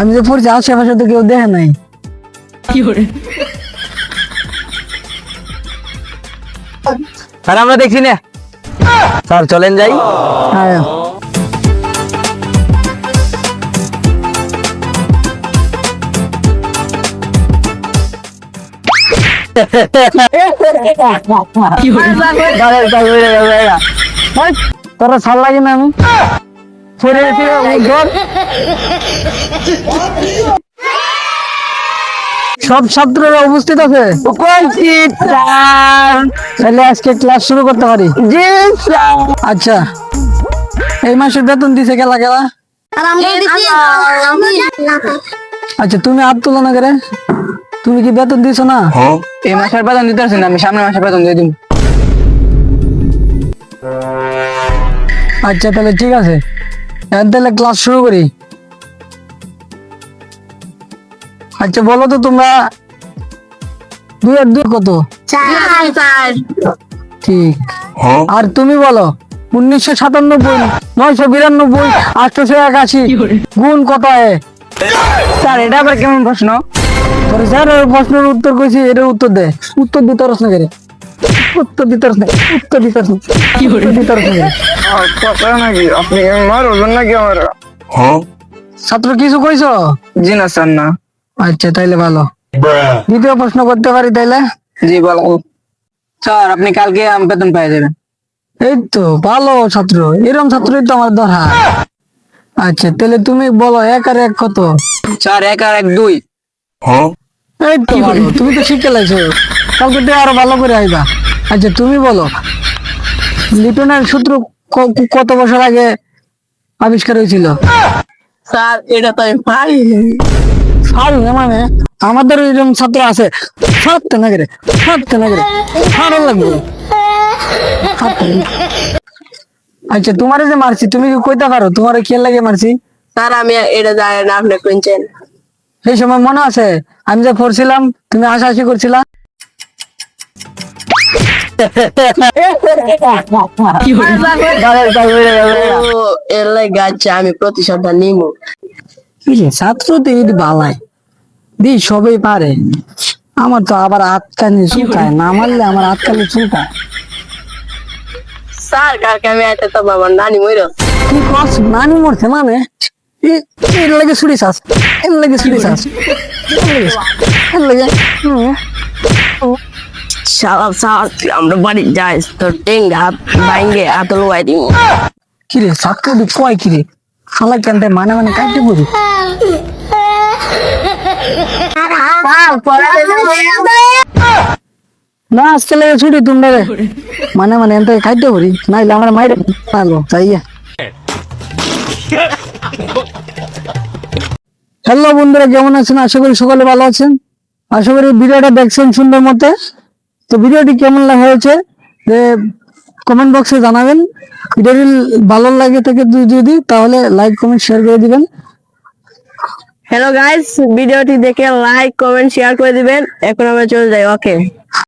আমি যে পড়ছি আশেপাশে তো কেউ দেখে নাই। স্যার আমরা দেখছি না। স্যার চলেন যাই। হ্যাঁ তোরা ছাল লাগে না আমি। ফিরে ওই ঘর। সব ছাত্ররা উপস্থিত আছে? তাহলে আজকে ক্লাস শুরু করতে পারি। আচ্ছা। এই মাসের বেতন দিছে গেলা গেলা আচ্ছা তুমি হাত তুলো না করে। তুমি কি বেতন দিছো না? এই মাসের বেতন দিতে পারছি না আমি সামনের মাসের বেতন দিয়ে দিব আচ্ছা তাহলে ঠিক আছে। তাহলে ক্লাস শুরু করি। আচ্ছা বলো তো তোমরা দুই আর দুই কত? ঠিক। আর তুমি বলো উনিশশো সাতানব্বই নয়শো বিরানব্বই আটশোশো একাশি গুণ কত স্যার এটা আবার কেমন প্রশ্ন? স্যার প্রশ্নের উত্তর কইছি এটার উত্তর দে। উত্তর দিতে পারস না কেরে উত্তর উত্তর উত্তর কথা নাকি? আপনি আমার ওজন নাকি আমার? ছাত্র কিছু কইছো? জি না স্যার না। আচ্ছা তাইলে ভালো। দ্বিতীয় প্রশ্ন করতে পারি তাইলে? জি বলো। স্যার আপনি কালকে আম বেতন পেয়ে যাবেন। এই তো ভালো ছাত্র। এরকম ছাত্রই তো আমার দরকার। আচ্ছা তাহলে তুমি বলো এক আর এক কত? স্যার এক আর এক দুই। এই তো ভালো। তুমি তো শিখে কালকে আরও ভালো করে আইবা। আচ্ছা তুমি বলো। লিটনের সূত্র কত বছর আগে আবিষ্কার হয়েছিল? স্যার এটা তো আমি পারি। ছাড় না মানে আমাদের এরকম ছাত্র আছে। ছাড়তে না করে ছাড়তে না। করে ভালো লাগবে আচ্ছা তোমার যে মারছি তুমি কি কইতে পারো? তোমার খেয়াল লাগে মারছি? স্যার আমি এটা জানি না আপনি শুনছেন। সেই সময় মনে আছে? আমি যে পড়ছিলাম তুমি হাসাহাসি করছিলা? ও এর লাগে আমি প্রতিশোধটা নিব ছাত্র তো বালাই। দি সবই পারে। আমার তো আবার হাত কানে চুলকায় না মারলে আমার হাত কানে চুলকায় স্যার আমি এটা তো বাবা নানি মইর। কি কস নানি মরছে মানে? এর লাগে এর লাগে চাস এর লাগে। শালা তুই আমরা বাড়ি যাই তোর টেং হাত ভাঙ্গে হাত লোয়াই দিব কি রে ছাত্র দি কয় কি রে? খালা কেনতে মানে মানে কাটতে পড়ি না আজকে লাগে ছুটি তোমরা রে। মানে মানে এনতে খাইতে পড়ি নাইলে আমার মাইরে পারব তাইয়া হ্যালো বন্ধুরা, কেমন আছেন? আশা করি সকলে ভালো আছেন। আশা করি ভিডিওটা দেখছেন সুন্দর মতে। তো ভিডিওটি কেমন হয়েছে যে কমেন্ট বক্সে জানাবেন। ভিডিওটি ভালো লাগে থেকে যদি, তাহলে লাইক কমেন্ট শেয়ার করে দিবেন। হ্যালো গাইস ভিডিওটি দেখে লাইক কমেন্ট শেয়ার করে দিবেন। এখন আমরা চলে যাই ওকে